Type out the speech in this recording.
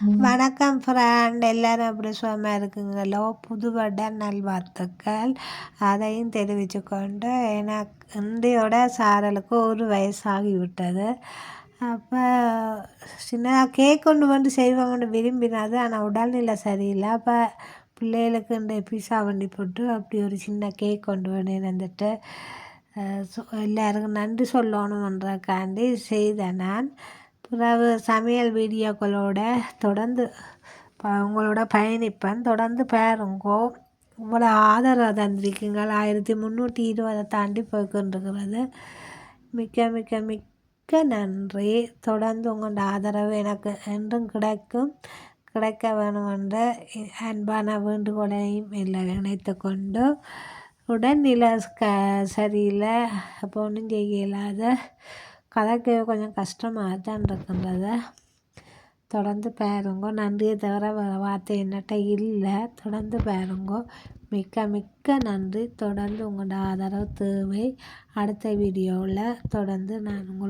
வணக்கம் ஃப்ரெண்ட் எல்லாரும் எப்படி சுகமாக இருக்குங்களோ? புது வருட நல்வாழ்த்துக்கள் அதையும் தெரிவித்து கொண்டு எனக்கு இந்தியோட சாரலுக்கு ஒரு வயசாகி விட்டது. அப்போ சின்னதாக கேக் கொண்டு வந்து செய்வாங்கன்னு விரும்பினாது ஆனால் உடல்நிலை சரியில்லை. அப்போ பிள்ளைகளுக்கு இந்த பீஸா வண்டி போட்டு அப்படி ஒரு சின்ன கேக் கொண்டு வந்து வந்துட்டு எல்லாருக்கும் நன்றி சொல்லணுன்றக்காண்டி செய்தேன் நான். பிறகு சமையல் வீடியோக்களோட தொடர்ந்து உங்களோட பயணிப்பேன். தொடர்ந்து பாருங்கோ. இவ்வளோ ஆதரவு தந்திருக்கீங்கள். ஆயிரத்தி முந்நூற்றி இருபதை தாண்டி போய்கொண்டிருக்கிறது மிக்க மிக்க மிக்க நன்றி. தொடர்ந்து உங்களோட ஆதரவு எனக்கு என்றும் கிடைக்கும். கிடைக்க வேணும் என்ற அன்பான வேண்டுகோளையும் இல்லை நினைத்து கொண்டு உடல்நிலை க சரியில்லை. அப்போ ஒன்றும் செய்ய இல்லாத கதைக்கு கொஞ்சம் கஷ்டமாக தான் இருக்கின்றது தொடர்ந்து பாருங்கோ. நன்றியை தவிர வார்த்தை என்னட்ட இல்லை. தொடர்ந்து பாருங்கோ. மிக்க மிக்க நன்றி. தொடர்ந்து உங்களோட ஆதரவு தேவை. அடுத்த வீடியோவில் தொடர்ந்து நான் உங்களோட